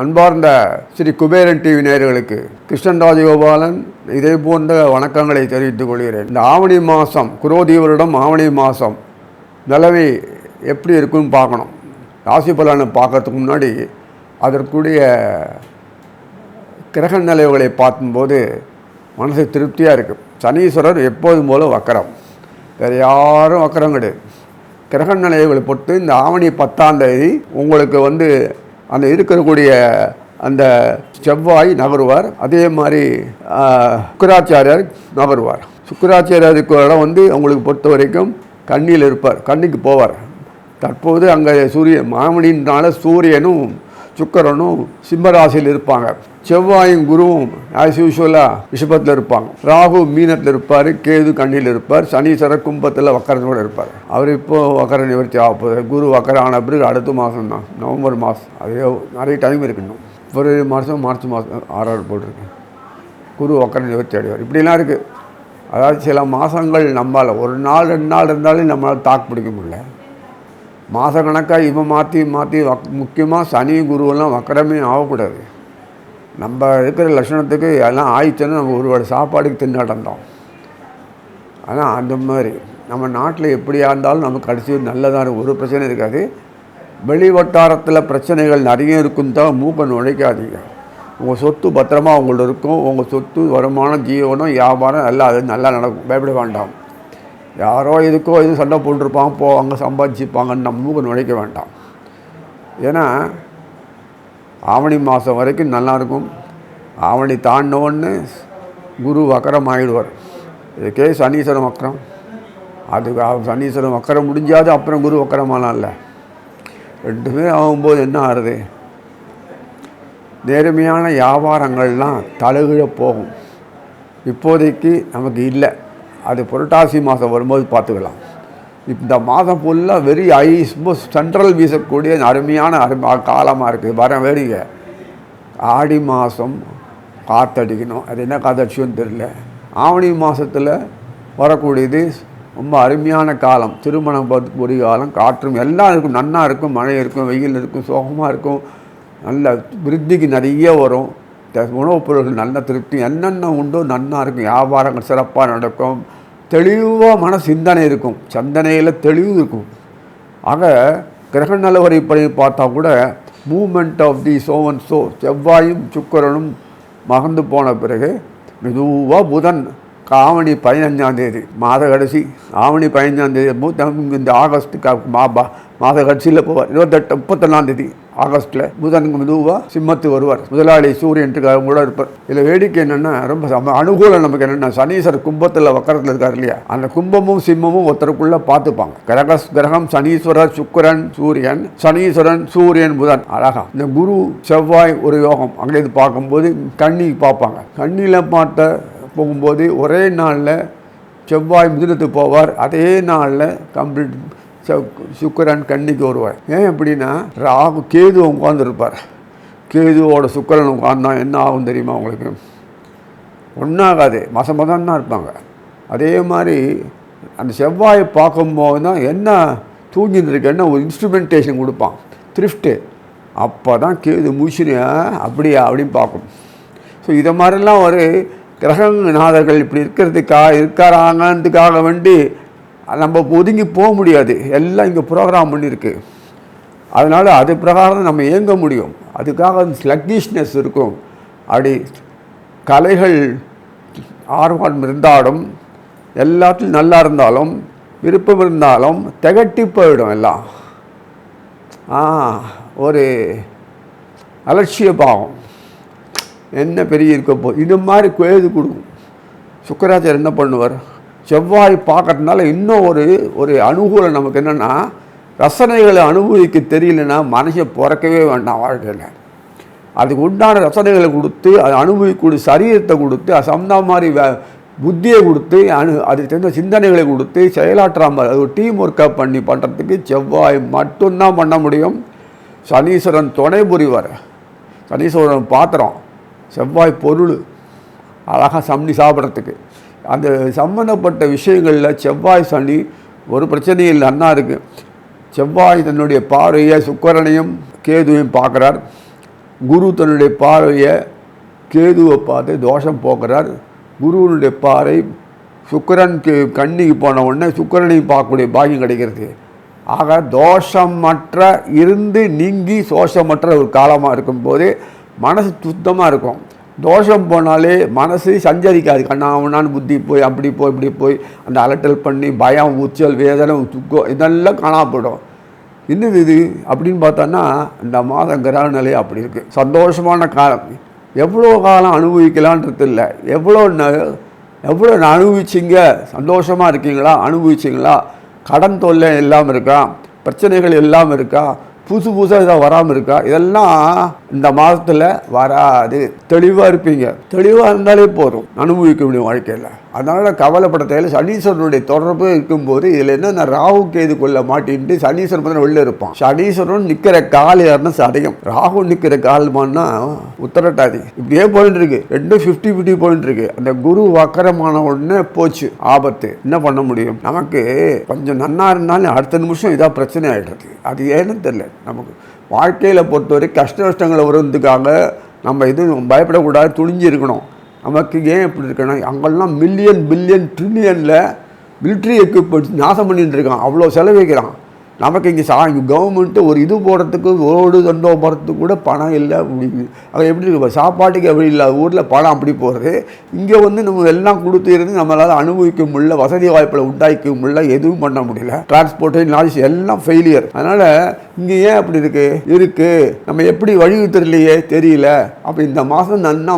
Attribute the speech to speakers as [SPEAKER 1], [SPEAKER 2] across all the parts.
[SPEAKER 1] அன்பார்ந்த ஸ்ரீ குபேரன் டிவி நேயர்களுக்கு கிருஷ்ணன் ராஜகோபாலன் இதே போன்ற வணக்கங்களை தெரிவித்துக் கொள்கிறேன். இந்த ஆவணி மாதம் குரோதி வருடம் ஆவணி மாதம் நிலவை எப்படி இருக்குன்னு பார்க்கணும். ராசி பலனை பார்க்கறதுக்கு முன்னாடி அதற்குரிய கிரக நிலைவுகளை பார்க்கும்போது மனசு திருப்தியாக இருக்குது சனீஸ்வரர் எப்போதும் போல வக்கரம். வேறு யாரும் உக்கரம் கிடையாது. கிரக நிலைகளை பொறுத்து இந்த ஆவணி பத்தாம் தேதி உங்களுக்கு வந்து அந்த இருக்கக்கூடிய அந்த செவ்வாய் நகருவார். அதே மாதிரி சுக்கராச்சாரியார் நகருவார். சுக்கராச்சாரியாருக்கு இடம் வந்து உங்களுக்கு பொறுத்த வரைக்கும் கண்ணியில் இருப்பார். கண்ணிக்கு போவார். தற்போது அங்கே சூரியன் மாமணினால சூரியனும் சுக்கரனும் சிம்மராசியில் இருப்பாங்க. செவ்வாயும் குருவும் ஆஸ் யூஸ்வலாக ரிஷபத்தில் இருப்பாங்க. ராகு மீனத்தில் இருப்பார் கேது கண்ணியில் இருப்பார் சனீஸ்வரர் கும்பத்தில் வக்கரத்தோடு இருப்பார். அவர் இப்போ வக்கர நிவர்த்தி ஆக போகுது குரு வக்கரம் ஆன பிறகு அடுத்த மாதம் தான் நவம்பர் மாதம் அதே நிறைய டைம் இருக்கணும் பிப்ரவரி மாதம் மார்ச் மாதம் ஆறாறு போட்டிருக்கு. குரு வக்கர நிவர்த்தி அடைவார். இப்படிலாம் இருக்குது அதாவது சில மாதங்கள் நம்மால் ஒரு நாள் ரெண்டு நாள் இருந்தாலும் நம்மளால் தாக்கு பிடிக்க முடியல. மாதக்கணக்காக இவன் மாற்றி மாற்றி வக் முக்கியமாக சனி குருவெல்லாம் வக்கரமே ஆகக்கூடாது. நம்ம இருக்கிற லட்சணத்துக்கு எல்லாம் ஆயிடுச்சுன்னா நம்ம ஒரு வேளை சாப்பாடுக்கு திண்டாட்டம்தான். ஆனால் அந்த மாதிரி. நம்ம நாட்டில் எப்படியா இருந்தாலும் நமக்கு கடைசி நல்லதாக இருக்கும். ஒரு பிரச்சனை இருக்காது. வெளி வட்டாரத்தில் பிரச்சனைகள் நிறைய இருக்கும் தான் மூக்கை நுழைக்காதீங்க. உங்கள் சொத்து பத்திரமா அவங்கள்ட்ட இருக்கும். உங்கள் சொத்து வருமானம் ஜீவனம் வியாபாரம் எல்லாம் அது நல்லா நடக்கும். பயப்பட வேண்டாம். யாரோ எதுக்கோ எதுவும் சண்டை போட்டிருப்பாங்க போ அங்கே சம்பாதிச்சுப்பாங்கன்னு நம்ம மூக்க நுழைக்க வேண்டாம். ஏன்னா ஆவணி மாதம் வரைக்கும் நல்லாயிருக்கும் ஆவணி தாண்டினோன்னு குரு வக்கரம் ஆகிடுவார் இதுக்கே சனீஸ்வரம் வக்கரம். அதுக்கு அவ- சனீஸ்வரம் வக்கரம் முடிஞ்சாது அப்புறம் குரு வக்கரமாலாம் இல்லை. ரெண்டுமே ஆகும்போது என்ன ஆகுது? நேர்மையான வியாபாரங்கள்லாம் தழுகிழ போகும். இப்போதைக்கு நமக்கு இல்லை. அது புரட்டாசி மாதம் வரும்போது பார்த்துக்கலாம். இந்த மாதம் ஃபுல்லாக வெரி ஐ சென்ட்ரல் வீசக்கூடிய அருமையான அருமை காலமாக இருக்குது வர வேடிக்கை ஆடி மாதம் காத்தடிக்கணும். அது என்ன காத்தடிச்சுன்னு தெரியல. ஆவணி மாதத்தில் வரக்கூடியது ரொம்ப அருமையான காலம். திருமணம் பொறி காலம் காற்றும் எல்லாம் இருக்கும். நன்னா இருக்கும் மழை இருக்கும் வெயில் இருக்கும் சோகமாக இருக்கும். நல்ல விருத்திக்கு நிறைய வரும். உணவுப் பொருட்கள் நல்ல திருப்தி. என்னென்ன உண்டோ நன்னா இருக்கும். வியாபாரங்கள் சிறப்பாக நடக்கும். தெளிவாக மன சிந்தனை இருக்கும். சிந்தனையில் தெளிவு இருக்கும். ஆக கிரக நிலவரைப்படி பார்த்தா கூட moment of the so and so செவ்வாயும் சுக்கரனும் மகந்து போன பிறகு மெதுவாக புதன் ஆவணி பதினஞ்சாந்தேதி மாத கடைசி ஆவணி பதினஞ்சாந்தேதி மூத்த இந்த ஆகஸ்ட்டுக்கு மா மாத கடைசியில் போவார். இருபத்தெட்டு முப்பத்தொன்னாந்தேதி ஆகஸ்ட்ல ஆகஸ்ட்டில் புதனுக்கு மெதுவாக சிம்மத்து வருவார். முதலாளி சூரியன்ட்டுக்கு கூட இருப்பார். இதில் வேடிக்கை என்னென்னா ரொம்ப சம அனுகூலம் நமக்கு என்னென்னா சனீஸ்வரர் கும்பத்தில் வக்கரத்தில் இருக்கார் இல்லையா? அந்த கும்பமும் சிம்மமும் ஒருத்தருக்குள்ளே பார்த்துப்பாங்க. கிரக கிரகம் சனீஸ்வரர் சுக்கிரன் சூரியன் சனீஸ்வரன் சூரியன் புதன். அழகா. இந்த குரு செவ்வாய் ஒரு யோகம். அங்கே இது பார்க்கும்போது கண்ணி பார்ப்பாங்க. கண்ணியில் பார்த்த போகும்போது ஒரே நாளில் செவ்வாய் மிதுனத்துக்கு போவார். அதே நாளில் கம்ப்ளீட் சுக்கரன் கண்ணிக்கு வருவார். ஏன் அப்படின்னா ராகு கேது உட்காந்துருப்பார் கேதுவோட சுக்கரன் உட்காந்தா என்ன ஆகும் தெரியுமா உங்களுக்கு? ஒன்றாகாது மசம் மதம் தான் இருப்பாங்க. அதே மாதிரி அந்த செவ்வாயை பார்க்கும்போது தான் என்ன தூங்கிட்டு என்ன ஒரு இன்ஸ்ட்ருமெண்டேஷன் கொடுப்பான். த்ரிஃப்ட்டு அப்போ தான் கேது முழிச்சுன்னு அப்படியா அப்படின்னு பார்க்கும். ஸோ இதை மாதிரிலாம் ஒரு கிரகநாதர்கள் இப்படி இருக்கிறதுக்காக இருக்கிறாங்கன்றதுக்காக வேண்டி நம்ம ஒதுங்கி போக முடியாது. எல்லாம் இங்கே ப்ரோக்ராம் பண்ணியிருக்கு அதனால் அது பிரகாரம் நம்ம இயங்க முடியும். அதுக்காக ஸ்லக்கிஷ்னஸ் இருக்கும். அப்படி கலைகள் ஆர்வம் இருந்தாலும் எல்லாத்துலையும் நல்லா இருந்தாலும் விருப்பம் இருந்தாலும் திகட்டி போயிடும் எல்லாம். ஆ ஒரு அலட்சிய பாவம். என்ன பெரிய இருக்க போ இது மாதிரி கேது கொடுக்கும். சுக்கராச்சார் என்ன பண்ணுவார்? செவ்வாய் பார்க்கறதுனால இன்னும் ஒரு ஒரு அனுகூலம் நமக்கு என்னென்னா ரசனைகளை அனுபவிக்க தெரியலன்னா மனுஷன் பிறக்கவே வேண்டாம் வாழ்க்கையில். அதுக்கு உண்டான ரசனைகளை கொடுத்து அது அனுபவிக்கூடிய சரீரத்தை கொடுத்து அது சம்மந்த மாதிரி வே புத்தியை கொடுத்து அனு அதுக்கு தெரிந்த சிந்தனைகளை கொடுத்து செயலாற்றாமல் அது ஒரு டீம் ஒர்க்கப் பண்ணி பண்ணுறதுக்கு செவ்வாய் மட்டும்தான் பண்ண முடியும். சனீஸ்வரன் துணை புரிவார். சனீஸ்வரன் பாத்திரம் செவ்வாய் பொருள் அழகாக சம்னி சாப்பிட்றதுக்கு. அந்த சம்மந்தப்பட்ட விஷயங்களில் செவ்வாய் சனி ஒரு பிரச்சனையும் இல்லை அண்ணா இருக்குது செவ்வாய் தன்னுடைய பார்வையை சுக்கரனையும் கேதுவையும் பார்க்குறார். குரு தன்னுடைய பார்வையை கேதுவை பார்த்து தோஷம் போக்குறார். குருவனுடைய பாறை சுக்கரனுக்கு கண்ணிக்கு போன உடனே சுக்கரனையும் பார்க்கக்கூடிய பாக்கியம் கிடைக்கிறது. ஆக தோஷமற்ற இருந்து நீங்கி சோஷமற்ற ஒரு காலமாக இருக்கும்போது மனசு சுத்தமாக இருக்கும். தோஷம் போனாலே மனசு சஞ்சரிக்காது. கண்ணாமண்ணான்னு புத்தி போய் அப்படி போய் இப்படி போய் அந்த அலட்டல் பண்ணி பயம் உச்சல் வேதனை துக்கம் இதெல்லாம் காணாமப்படும். என்னது இது? அப்படின்னு பார்த்தோன்னா இந்த மாதம் கிரக நிலை அப்படி இருக்குது சந்தோஷமான காலம். எவ்வளோ காலம் அனுபவிக்கலான்றது இல்லை. எவ்வளோ எவ்வளோ அனுபவிச்சிங்க? சந்தோஷமாக இருக்கீங்களா? அனுபவிச்சிங்களா? கடன் தொல்லை இல்லாமல் இருக்கா? பிரச்சனைகள் இல்லாமல் இருக்கா? புதுசு புதுசாக இதாக வராமல் இருக்கா? இதெல்லாம் இந்த மாதத்தில் வராது. தெளிவாக இருப்பீங்க. தெளிவாக இருந்தாலே போதும். அனுபவிக்க முடியும் வாழ்க்கையில். அதனால் கவலைப்பட தேவையில்ல சனீஸ்வரனுடைய தொடர்பு இருக்கும்போது இதில் என்னென்ன ராகு கேது கொள்ள மாட்டின்ட்டு சனீஸ்வரன் பார்த்தா வெளில இருப்பான். சனீஸ்வரன் நிற்கிற கால் யாருன்னா சதயம். ராகு நிற்கிற கால்மான்னா உத்தரட்டாதி. இப்படியே போயிட்டு இருக்கு ரெண்டும் ஃபிஃப்டி ஃபிஃப்டி போயிட்டு இருக்கு அந்த குரு வக்கரமான உடனே போச்சு. ஆபத்து. என்ன பண்ண முடியும்? நமக்கு கொஞ்சம் நன்னா இருந்தாலும் அடுத்த நிமிஷம் இதாக பிரச்சனை ஆகிடுறது அது ஏன்னு தெரியல. நமக்கு வாழ்க்கையில் பொறுத்தவரை கஷ்ட நஷ்டங்களை வருவதுக்காக நம்ம எதுவும் பயப்படக்கூடாது துணிஞ்சு இருக்கணும். நமக்கு ஏன் இப்படி இருக்கணும் அங்கெல்லாம் மில்லியன் பில்லியன் ட்ரில்லியனில் மிலிட்ரி எக்யூப்மெண்ட்ஸ் நாசம் பண்ணிட்டு இருக்கான். அவ்வளோ செலவழிக்கிறான். நமக்கு இங்கே சா இங்கே கவர்மெண்ட்டு ஒரு இது போடுறதுக்கு ரோடு தண்டோ போகிறதுக்கு கூட பணம் இல்லை அப்படி அது எப்படி இருக்கு? சாப்பாட்டுக்கு எப்படி இல்லை ஊரில் பணம் அப்படி போகிறது இங்கே வந்து நம்ம எல்லாம் கொடுத்து இருந்து நம்மளால் அனுபவிக்க முடியல வசதி வாய்ப்பில் உண்டாக்க முடியல எதுவும் பண்ண முடியல. டிரான்ஸ்போர்ட்டு நாலேஜ் எல்லாம் ஃபெயிலியர் அதனால் இங்கே ஏன் அப்படி இருக்குது இருக்குது நம்ம எப்படி வழி தெரியலையே தெரியல. அப்போ இந்த மாதம் நன்னா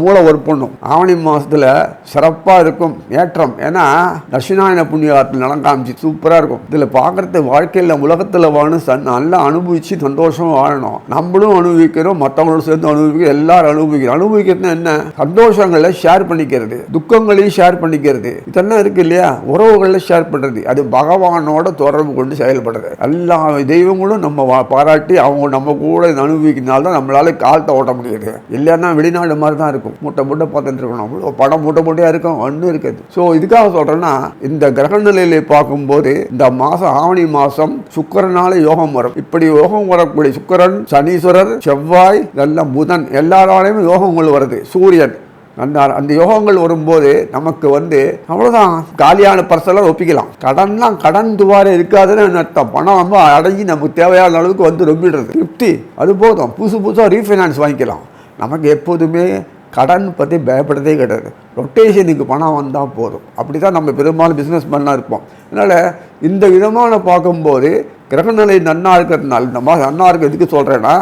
[SPEAKER 1] மூளை ஒர்க் பண்ணும். ஆவணி மாதத்தில் சிறப்பாக இருக்கும் ஏற்றம். ஏன்னா தட்சிணாயன புண்ணியத்தில் நலம் காமிச்சு சூப்பராக இருக்கும். இதில் பார்க்குறது வாழ்க்கையில் உலகத்தில் வாழணும் சன் நல்லா அனுபவித்து சந்தோஷமா வாழணும். நம்மளும் அனுபவிக்கிறோம் மற்றவங்களும் சேர்ந்து அனுபவிக்கிறோம் எல்லாரும் அனுபவிக்கிறோம். அனுபவிக்கிறது என்ன? சந்தோஷங்களை ஷேர் பண்ணிக்கிறது. துக்கங்களையும் ஷேர் பண்ணிக்கிறது. இதெல்லாம் இருக்கு இல்லையா? உறவுகளை ஷேர் பண்ணுறது அது பகவானோட தொடர்பு கொண்டு செயல்படுறது. எல்லா தெய்வங்களும் நம்ம பாராட்டி அவங்க நம்ம கூட அனுபவிக்கிறதுனால தான் நம்மளால காலத்தை ஓட்ட முடியுது. இல்லைன்னா வெளிநாடு மாதிரி தான் இருக்கும். மூட்டை மூட்டை பார்த்துட்டு இருக்கணும். அவ்வளோ படம் மூட்டை மூட்டையாக இருக்கும். ஒன்றும் இருக்காது. ஸோ இதுக்காக சொல்கிறேன்னா இந்த கிரக நிலையில பார்க்கும்போது இந்த மாதம் ஆவணி மாதம் சுக்கிரனால யோகம் வரும். இப்படி யோகம் வரக்கூடிய சுக்கிரன் சனீஸ்வரர் செவ்வாய் நல்ல புதன் எல்லாராலையும் யோகங்கள் வருது. சூரியன் அந்த அந்த யோகங்கள் வரும்போது நமக்கு வந்து அவ்வளோதான் காலியான பர்செல்லாம் ஒப்பிக்கலாம். கடன்லாம் கடன் துவாரே இருக்காதுன்னு அர்த்தம்? பணம் வந்து அடங்கி நமக்கு தேவையான அளவுக்கு வந்து ரொம்பிடுறது. திருப்தி அது போதும். புதுசு புதுசாக ரீஃபைனான்ஸ் வாங்கிக்கலாம். நமக்கு எப்போதுமே கடன் பற்றி பயப்படுறதே கிடையாது. ரொட்டேஷனுக்கு பணம் வந்தால் போதும். அப்படி தான் நம்ம பெரும்பாலும் பிஸ்னஸ் மேனாக இருப்போம். அதனால் இந்த விதமான பார்க்கும்போது கிரகநிலை நன்னா இருக்கிறதுனால இந்த மாதிரி நன்னா இருக்கிறதுக்கு சொல்கிறேன்னா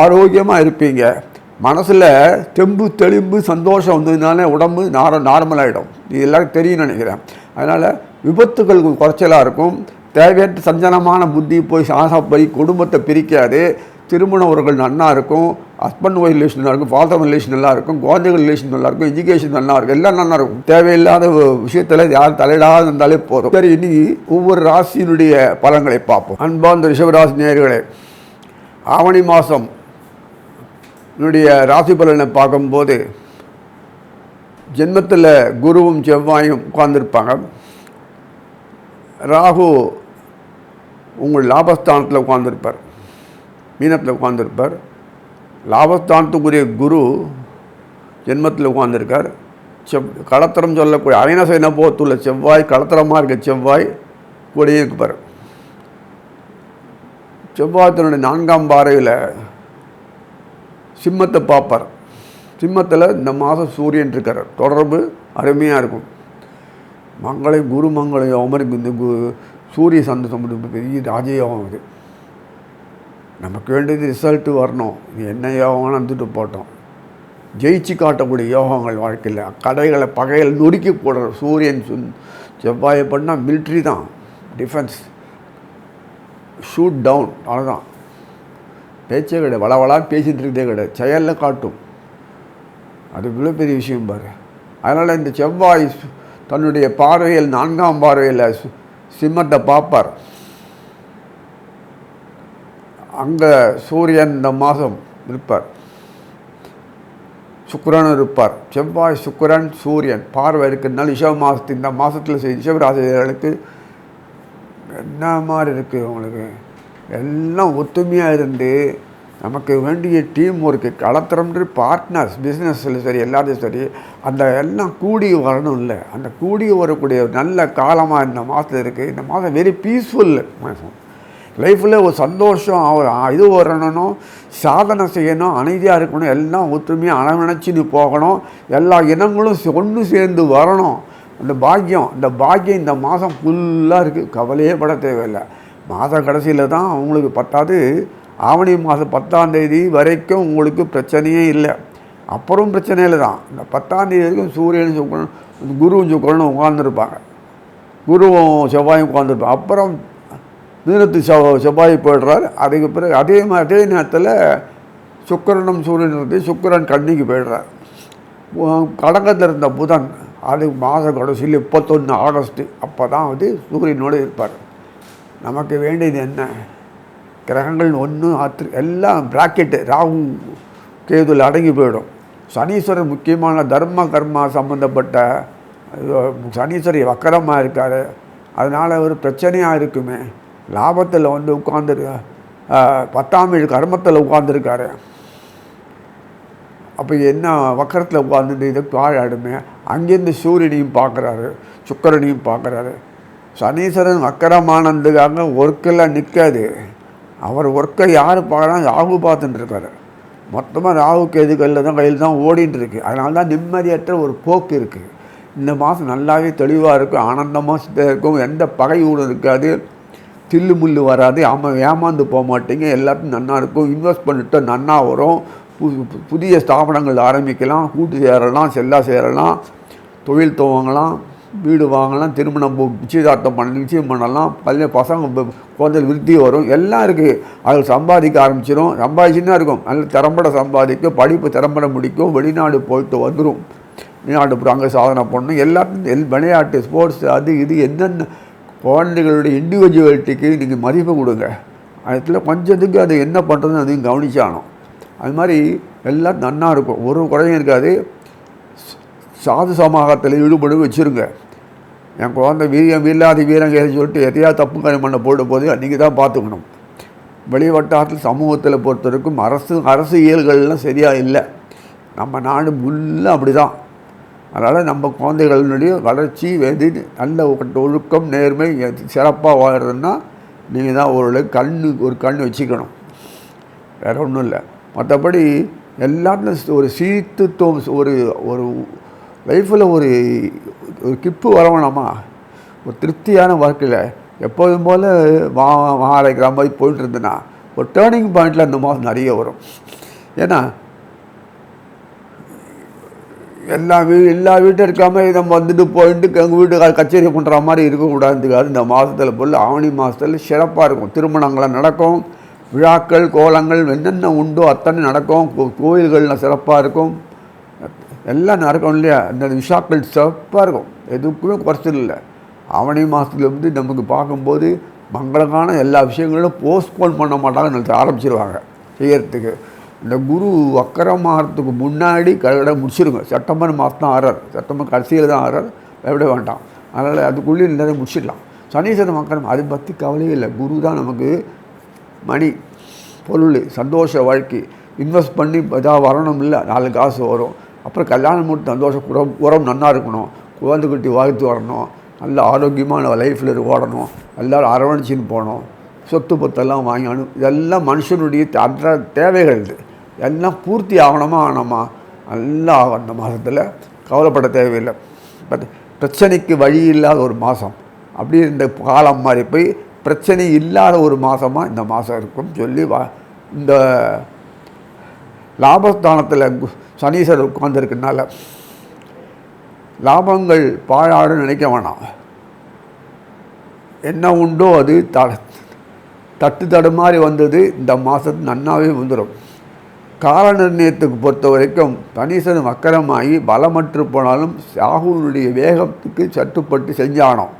[SPEAKER 1] ஆரோக்கியமாக இருப்பீங்க. மனசில் தெம்பு தெளிம்பு சந்தோஷம் வந்ததுனால உடம்பு நார நார்மலாகிடும் இது எல்லாருக்கும் தெரியும் நினைக்கிறேன். அதனால் விபத்துகள் குறைச்சலாக இருக்கும். தேவையற்ற சஞ்சலமான புத்தி போய் சாசப்பை குடும்பத்தை பிரிக்காது. திருமண உறவுகள் நல்லா இருக்கும் ஹஸ்பண்ட் ஒய்ஃப் ரிலேஷன் நல்லா இருக்கும் ஃபாதர் ரிலேஷன் நல்லா இருக்கும் குழந்தைகள் ரிலேஷன் நல்லா இருக்கும் எஜுகேஷன் நல்லா இருக்கும் எல்லாம் நல்லா இருக்கும். தேவையில்லாத விஷயத்தில் யாரும் தலையிடாது இருந்தாலே போதும். சரி இனி ஒவ்வொரு ராசியினுடைய பலன்களை பார்ப்போம். அன்பார்ந்த ரிஷபராசி நேர்களே ஆவணி மாதம் என்னுடைய ராசி பலனை பார்க்கும்போது ஜென்மத்தில் குருவும் செவ்வாயும் உட்கார்ந்துருப்பாங்க. ராகு உங்கள் லாபஸ்தானத்தில் உட்கார்ந்துருப்பார். மீனத்தில் உட்காந்துருப்பார் லாபஸ்தானத்துக்குரிய குரு ஜென்மத்தில் உட்காந்துருக்கார் செவ் களத்திரம் சொல்லக்கூடிய அயனசைன போத்துள்ள செவ்வாய் களத்திரமாக இருக்க செவ்வாய் கூடயே இருப்பார். செவ்வாய்த்தனுடைய நான்காம் பாறையில் சிம்மத்தை பார்ப்பார். சிம்மத்தில் இந்த மாதம் சூரியன் இருக்கார். தொடர்பு அருமையாக இருக்கும். மங்களை குரு மங்களையும் யோகம் இந்த கு சூரிய சந்தோஷம் பெரிய ராஜயோகம் இருக்குது நமக்கு வேண்டியது ரிசல்ட்டு வரணும். இது என்ன யோகம்னு வந்துட்டு போட்டோம். ஜெயிச்சு காட்டக்கூடிய யோகங்கள் வாழ்க்கையில். கடைகளை பகையில் நொறுக்கி போடுற சூரியன் சுன் செவ்வாயை பண்ணால் மிலிட்ரி தான். டிஃபென்ஸ் ஷூட் டவுன் அவ்வளோதான் பேச்சே கிடையாது. வளவலான்னு பேசிகிட்டு இருக்கதே கிடையாது. செயலில் காட்டும். அது இவ்வளோ பெரிய விஷயம் பாரு. அதனால் இந்த செவ்வாய் தன்னுடைய பார்வையில் நான்காம் பார்வையில் சிம்மத்தை பார்ப்பார். அங்கே சூரியன் இந்த மாதம் இருப்பார். சுக்கரன் இருப்பார். செவ்வாய் சுக்கரன் சூரியன். பார்வை இருக்கிறதுனால ரிஷப மாதத்து இந்த மாதத்தில் ரிஷபராசிரியர்களுக்கு என்ன மாதிரி இருக்குது உங்களுக்கு? எல்லாம் ஒத்துமையாக இருந்து நமக்கு வேண்டிய டீம் ஒர்க்கு கலத்திரம்ன்ற பார்ட்னர்ஸ் பிஸ்னஸில் சரி எல்லாத்தையும் சரி அந்த எல்லாம் கூடி வரணும் இல்லை. அந்த கூடி வரக்கூடிய நல்ல காலமாக இந்த மாதத்தில் இருக்குது இந்த மாதம் வெரி பீஸ்ஃபுல் மாதம் லைஃப்பில் ஒரு சந்தோஷம் ஒரு இது வரணும் சாதனை செய்யணும் அமைதியாக இருக்கணும் எல்லாம் ஒற்றுமையாக அணவணைச்சின்னு போகணும் எல்லா இனங்களும் ஒன்று சேர்ந்து வரணும். அந்த பாக்கியம் இந்த பாக்கியம் இந்த மாதம் ஃபுல்லாக இருக்குது கவலையே பட தேவையில்லை. மாத கடைசியில் தான் அவங்களுக்கு பத்தாது ஆவணி மாதம் பத்தாம் தேதி வரைக்கும் உங்களுக்கு பிரச்சனையே இல்லை. அப்புறம் பிரச்சனையில் தான். இந்த பத்தாம் தேதி வரைக்கும் சூரியன் சுக்கரன் குருவும் சுக்கரனும் உட்காந்துருப்பாங்க குருவும் செவ்வாயும் உட்காந்துருப்பாங்க அப்புறம் மீனத்து செவ் செவ்வாய் போயிடுறார். அதுக்கு பிறகு அதே மாதிரி அதே நேரத்தில் சுக்கரனும் சூரியன் இருந்து சுக்கரன் கன்னிக்கு போயிடுறார். கடகத்தில் இருந்த புதன் அது மாத கடைசியில் முப்பத்தொன்று ஆகஸ்ட்டு அப்போ தான் வந்து சூரியனோடு இருப்பார். நமக்கு வேண்டியது என்ன? கிரகங்கள் ஒன்று ஆற்று எல்லாம் பிராக்கெட்டு ராகு கேதுவில் அடங்கி போயிடும். சனீஸ்வரர் முக்கியமான தர்ம கர்மா சம்மந்தப்பட்ட சனீஸ்வரி வக்கரமாக இருக்கார். அதனால் ஒரு பிரச்சனையாக இருக்குமே. லாபத்தில் வந்து உட்காந்துரு பத்தாம் ஏழு கர்மத்தில் உட்காந்துருக்காரு அப்போ என்ன வக்கரத்தில் உட்கார்ந்துட்டு இதை பாழாடுமே அங்கேருந்து சூரியனையும் பார்க்குறாரு சுக்கரனையும் பார்க்குறாரு. சனீஸ்வரன் வக்கரமானதுக்காக ஒர்க்கெல்லாம் நிற்காது அவர் ஒர்க்கை யார் பார்க்குறாங்க ராகு பார்த்துட்டு இருக்காரு. மொத்தமாக ராகு கேதுகளில் தான் கையில் தான் ஓடிட்டு இருக்கு. அதனால தான் நிம்மதியற்ற ஒரு போக்கு இருக்குது இந்த மாதம் நல்லாவே தெளிவாக இருக்கும் ஆனந்தமாக இருக்கும் எந்த பகை ஊடும் இருக்காது. தில்லு முள்ளு வராது. ஆமாம் ஏமாந்து போக மாட்டீங்க. எல்லாத்தையும் நன்னா இருக்கும். இன்வெஸ்ட் பண்ணிட்டு நன்னா வரும். பு- புதிய ஸ்தாபனங்கள் ஆரம்பிக்கலாம். கூட்டு சேரலாம் செல்லா சேரலாம் தொழில் துவங்கலாம் வீடு வாங்கலாம் திருமணம் நிச்சயதார்த்தம் பண்ண நிச்சயம் பண்ணலாம். பல்ல பசங்க குழந்தை விருத்தி வரும். எல்லாம் இருக்குது அது சம்பாதிக்க ஆரம்பிச்சிடும் சம்பாதிச்சுன்னா இருக்கும். நல்ல திறம்பட சம்பாதிக்கும். படிப்பு திறம்பட முடிக்கும். வெளிநாடு போயிட்டு வந்துடும் வெளிநாடு அங்கே சாதனை பண்ணணும். எல்லாத்தையும் எல் விளையாட்டு ஸ்போர்ட்ஸ் அது இது என்னென்ன குழந்தைகளுடைய இண்டிவிஜுவலிட்டிக்கு நீங்கள் மதிப்பு கொடுங்க. அதில் கொஞ்சத்துக்கு அது என்ன பண்ணுறதுன்னு அதையும் கவனிச்சானோம் அது மாதிரி எல்லாம் நன்னாக இருக்கும். ஒரு குறையும் இருக்காது. சாது சமாகத்தில் ஈடுபடு வச்சுருங்க. என் குழந்தை வீரம் இல்லாத வீரங்கன்னு சொல்லிட்டு எதையாவது தப்பு காரியம் பண்ண போட போது நீங்கள் தான் பார்த்துக்கணும். வெளிவட்டாரத்தில் சமூகத்தில் பொறுத்த வரைக்கும் அரசு அரசியல்கள்லாம் சரியாக இல்லை. நம்ம நாடு ஃபுல்லாக அப்படி தான் அதனால் நம்ம குழந்தைகளுடைய வளர்ச்சி வெதி நல்ல ஒழுக்கம் நேர்மை சிறப்பாக வாழ்கிறதுன்னா நீங்கள் தான் ஒரு கண்ணு ஒரு கண் வச்சுக்கணும். வேறு ஒன்றும் இல்லை. மற்றபடி எல்லாத்துலையும் ஒரு சீர்திருத்தம் ஒரு ஒரு லைஃப்பில் ஒரு ஒரு கிப்பு வரவேணாமா ஒரு திருப்தியான வாழ்க்கையில் எப்போதும் போல் மா மாலைக்கிற மாதிரி போயிட்டு இருந்தேன்னா ஒரு டேர்னிங் பாயிண்டில் அந்த மாதம் நிறைய வரும். ஏன்னா எல்லா வீ எல்லா வீட்டும் இருக்காமல் நம்ம வந்துட்டு போயிட்டு எங்கள் வீட்டுக்கார கச்சேரி பண்ணுற மாதிரி இருக்கக்கூடாதுக்காது இந்த மாதத்தில் போல் ஆவணி மாதத்தில் சிறப்பாக இருக்கும். திருமணங்கள்லாம் நடக்கும். விழாக்கள் கோலங்கள் என்னென்ன உண்டோ அத்தனை நடக்கும். கோ- கோயில்கள்லாம் சிறப்பாக இருக்கும். எல்லாம் நடக்கும் இல்லையா? இந்த விஷாக்கள் சிறப்பாக இருக்கும். எதுக்குமே குறைச்சல் இல்லை. ஆவணி மாதத்துல வந்து நமக்கு பார்க்கும்போது மங்களமான எல்லா விஷயங்களும் போஸ்ட்போன் பண்ண மாட்டாங்க ஆரம்பிச்சிருவாங்க. செய்யறதுக்கு. இந்த குரு வக்கரமாகறதுக்கு முன்னாடி கல்யாண முடிச்சிருங்க. செப்டம்பர் மாதம் தான் ஆறார். செப்டம்பர் கடைசியில் தான் ஆறார். விட வேண்டாம். அதனால் அதுக்குள்ளே எல்லாத்தையும் முடிச்சிடலாம். சனீஸ்வரன் மக்கரம் அதை பற்றி கவலையே இல்லை. குரு தான் நமக்கு மணி பொருள் சந்தோஷ வாழ்க்கை. இன்வெஸ்ட் பண்ணி எதாவது வரணும் இல்லை. நாலு காசு வரும். அப்புறம் கல்யாணம் மட்டும் சந்தோஷம் உரம் உரம் நல்லா இருக்கணும். குழந்தை குட்டி வாழ்த்து வரணும். நல்ல ஆரோக்கியமான லைஃப்பில் ஓடணும். எல்லோரும் அரவணைச்சின்னு போகணும். சொத்து பொத்தெல்லாம் வாங்கி அனு இதெல்லாம் மனுஷனுடைய அன்றாட தேவைகள் இது. எல்லாம் பூர்த்தி ஆகணுமா ஆகணுமா? நல்லா ஆகும் அந்த மாதத்தில் கவலைப்பட தேவையில்லை. பட் பிரச்சனைக்கு வழி இல்லாத ஒரு மாதம் அப்படி இந்த காலம் மாதிரி போய் பிரச்சனை இல்லாத ஒரு மாதமாக இந்த மாதம் இருக்கும் சொல்லி வா இந்த லாபஸ்தானத்தில் சனீஸ்வரர் உட்காந்துருக்கனால லாபங்கள் பாழாடுன்னு நினைக்க வேணாம். என்ன உண்டோ அது த தட்டு தடுமாறி வந்தது இந்த மாதத்து நன்னாவே வந்துடும் கால நிர்ணயத்துக்கு பொறுத்த வரைக்கும் தனீசன் அக்கரமாகி பலமற்று போனாலும் ராகுனுடைய வேகத்துக்கு சட்டுப்பட்டு செஞ்சானோம்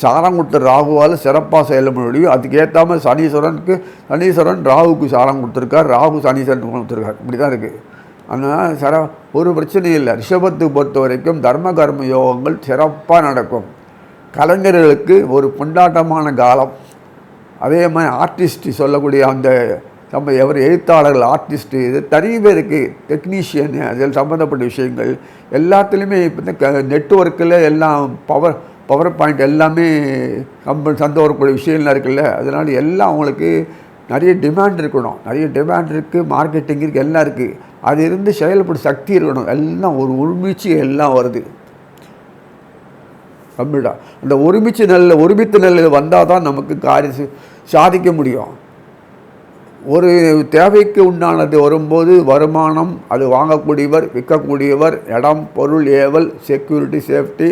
[SPEAKER 1] சாரம் ராகுவால் சிறப்பாக செயல முடியும். அதுக்கேற்றாமல் சனீஸ்வரனுக்கு சனீஸ்வரன் ராகுக்கு சாரம் கொடுத்துருக்கார். ராகு சனீஸ்வரன் கொடுத்துருக்கார். இப்படி தான் இருக்குது அதனால் சிற ஒரு பிரச்சனையும் இல்லை. ரிஷபத்துக்கு பொறுத்த வரைக்கும் தர்ம கர்ம யோகங்கள் சிறப்பாக நடக்கும். கலைஞர்களுக்கு ஒரு கொண்டாட்டமான காலம். அதே மாதிரி ஆர்டிஸ்ட் சொல்லக்கூடிய அந்த நம்ம எவர் எழுத்தாளர்கள் ஆர்டிஸ்ட்டு இது நிறைய பேருக்கு டெக்னீஷியன் அதில் சம்மந்தப்பட்ட விஷயங்கள் எல்லாத்துலேயுமே இப்போ க நெட்ஒர்க்கில் எல்லாம் பவர் பவர் பாயிண்ட் எல்லாமே கம்ப சந்த வரக்கூடிய விஷயம்லாம் இருக்குல்ல. அதனால் எல்லாம் அவங்களுக்கு நிறைய டிமாண்ட் இருக்கணும். நிறைய டிமாண்ட் இருக்குது மார்க்கெட்டிங் இருக்குது எல்லாம் இருக்குது அது இருந்து செயல்படும் சக்தி இருக்கணும். எல்லாம் ஒரு ஒருமிச்சு எல்லாம் வருது. கம்மிடா அந்த ஒருமிச்சு நல்ல ஒருமித்த நல்ல வந்தால் தான் நமக்கு காரியம் சாதிக்க முடியும். ஒரு தேவைக்கு உண்டானது வரும்போது வருமானம் அது வாங்கக்கூடியவர் விற்கக்கூடியவர் இடம் பொருள் ஏவல் செக்யூரிட்டி சேஃப்டி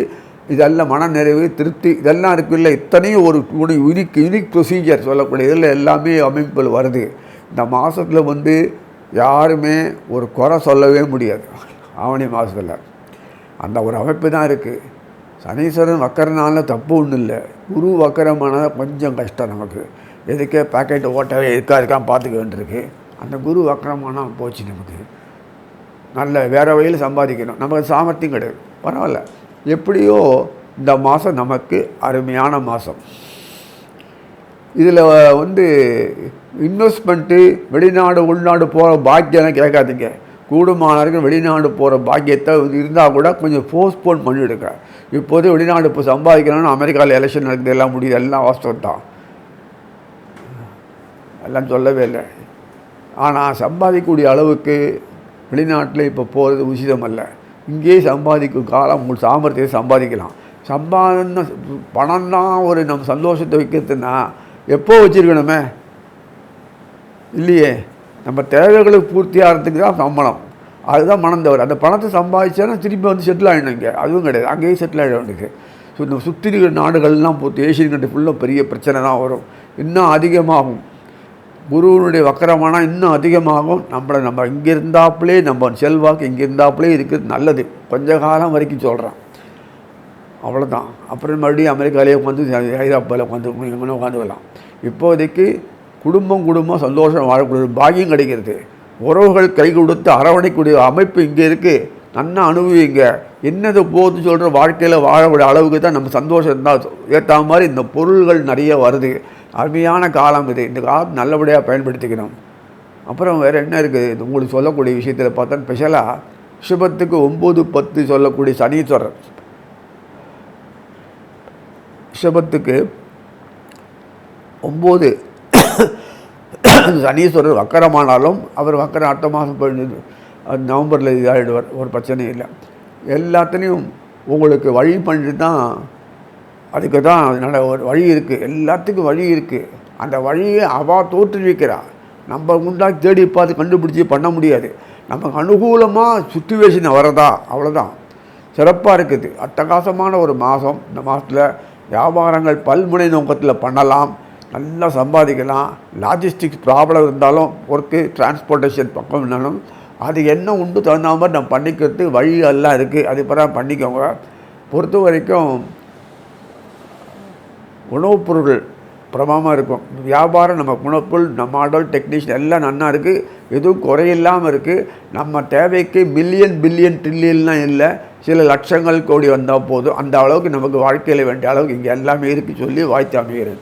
[SPEAKER 1] இதெல்லாம் மனநிறைவு திருப்தி இதெல்லாம் இருக்குல்ல. இத்தனையும் ஒரு துணி யூனிக் யூனிக் ப்ரொசீஜர் சொல்லக்கூடிய இதில் எல்லாமே அமைப்புகள் வருது. இந்த மாதத்தில் வந்து யாருமே ஒரு குறை சொல்லவே முடியாது. ஆவணி மாதத்தில் அந்த ஒரு அமைப்பு தான் இருக்குது சனீஸ்வரன் வக்கரனால தப்பு ஒன்றும் இல்லை. குரு வக்கரமானது கொஞ்சம் கஷ்டம் நமக்கு. எதுக்கே பேக்கெட் ஓட்டவே இருக்கா இருக்கான்னு பார்த்துக்க வேண்டியிருக்கு. அந்த குரு வக்கரமானா போச்சு நமக்கு. நல்ல வேறு வழியில் சம்பாதிக்கணும். நமக்கு சாமர்த்தியம் கிடையாது. பரவாயில்ல. எப்படியோ இந்த மாதம் நமக்கு அருமையான மாதம் இதில் வந்து இன்வெஸ்ட்மெண்ட்டு வெளிநாடு உள்நாடு போகிற பாக்கியம் கேட்காதீங்க. கூடுமானவர்கள் வெளிநாடு போகிற பாக்கியத்தை இருந்தால் கூட கொஞ்சம் போஸ்ட்போன் பண்ணிவிடுங்க இப்போது வெளிநாடு இப்போ சம்பாதிக்கணும்னு அமெரிக்காவில் எலெக்ஷன் நடக்குது எல்லாம் முடியுது எல்லாம் வாஸ்தவம் தான் எல்லாம் சொல்லவே இல்லை. ஆனால் சம்பாதிக்கக்கூடிய அளவுக்கு வெளிநாட்டில் இப்போ போகிறது உசிதம் அல்ல இங்கேயே சம்பாதிக்கும் காலம் உங்கள் சாமர்த்தியத்தை சம்பாதிக்கலாம். சம்பாதன பணம் தான் ஒரு நம்ம சந்தோஷத்தை வைக்கிறதுனா எப்போ வச்சுருக்கணுமே? இல்லையே. நம்ம தேவைகளுக்கு பூர்த்தி ஆகிறதுக்கு தான் சம்பளம். அதுதான் மணந்தவர் அந்த பணத்தை சம்பாதிச்சேன்னா திருப்பி வந்து செட்டில் ஆகிடும் இங்கே. அதுவும் கிடையாது. அங்கேயே செட்டில் ஆகிட வேண்டியது. ஸோ இந்த சுற்றி இருக்கிற நாடுகள்லாம் பொறுத்து ஏஷியன் கண்ட்ரி ஃபுல்லாக பெரிய பிரச்சனை தான் வரும். இன்னும் அதிகமாகும். குருவனுடைய வக்கரமானால் இன்னும் அதிகமாகும். நம்மளை நம்ம இங்கே இருந்தாப்புலே நம்ம செல்வாக்கு இங்கே இருந்தாப்புலே இருக்கிறது நல்லது. கொஞ்ச காலம் வரைக்கும் சொல்கிறேன் அவ்வளோதான் அப்புறம் மறுபடியும் அமெரிக்காலேயே உட்காந்து ஹைதராபாத்தில் உட்காந்து உட்காந்து உட்காந்துக்கலாம் இப்போதைக்கு குடும்பம் குடும்பம் சந்தோஷம் வாழக்கூடிய பாகியம் பாக்கியம் கிடைக்கிறது. உறவுகள் கை கொடுத்து அரவணைக்கூடிய அமைப்பு இங்கே இருக்குது நன்னா அனுபவிங்க. என்னது போது சொல்கிற வாழ்க்கையில் வாழக்கூடிய அளவுக்கு தான் நம்ம சந்தோஷம் தான் ஏற்ற மாதிரி இந்த பொருள்கள் நிறைய வருது. அருமையான காலம் இது. இந்த காலம் நல்லபடியாக பயன்படுத்திக்கணும். அப்புறம் வேறு என்ன இருக்குது இது உங்களுக்கு சொல்லக்கூடிய விஷயத்தில் பார்த்தா ஸ்பெஷலாக ரிஷபத்துக்கு ஒம்பது பத்து சொல்லக்கூடிய சனீஸ்வரர். ரிஷபத்துக்கு ஒம்பது சனீஸ்வரர் வக்கரமானாலும் அவர் வக்கரம் அடுத்த மாதம் போயிடுது நவம்பரில் இதாகிடுவார் ஒரு பிரச்சனையும் இல்லை. எல்லாத்துலேயும் உங்களுக்கு வழி பண்ணிட்டு தான் அதுக்கு தான் அதனால் ஒரு வழி இருக்குது எல்லாத்துக்கும் வழி இருக்குது அந்த வழியை அவள் தோற்றுவிக்கிறா. நம்ம உண்டாக்கி தேடி பார்த்து கண்டுபிடிச்சி பண்ண முடியாது. நமக்கு அனுகூலமாக சுச்சுவேஷன் வரதா அவ்வளோதான் சிறப்பாக இருக்குது. அட்டகாசமான ஒரு மாதம். இந்த மாதத்தில் வியாபாரங்கள் பல்முனை நோக்கத்தில் பண்ணலாம். நல்லா சம்பாதிக்கலாம். லாஜிஸ்டிக்ஸ் ப்ராப்ளம் இருந்தாலும் ஒர்க்கு டிரான்ஸ்போர்ட்டேஷன் பக்கம் இருந்தாலும் அது என்ன உண்டு தகுந்த மாதிரி நம்ம பண்ணிக்கிறதுக்கு வழி எல்லாம் இருக்குது அது பிறகு பண்ணிக்கோங்க. பொறுத்த வரைக்கும் உணவுப் பொருள் பிரபலமாக இருக்கும். வியாபாரம் நம்ம உணவுப்பொருள் நம்ம ஆடல் டெக்னீஷியன் எல்லாம் நன்னா இருக்குது எதுவும் குறையில்லாமல் இருக்குது நம்ம தேவைக்கு மில்லியன் பில்லியன் ட்ரில்லியன்லாம் இல்லை. சில லட்சங்கள் கோடி வந்தால் போதும். அந்த அளவுக்கு நமக்கு வாழ்க்கையில் வேண்டிய அளவுக்கு இங்கே எல்லாமே இருக்குது சொல்லி வாய்த்து அமைகிறது.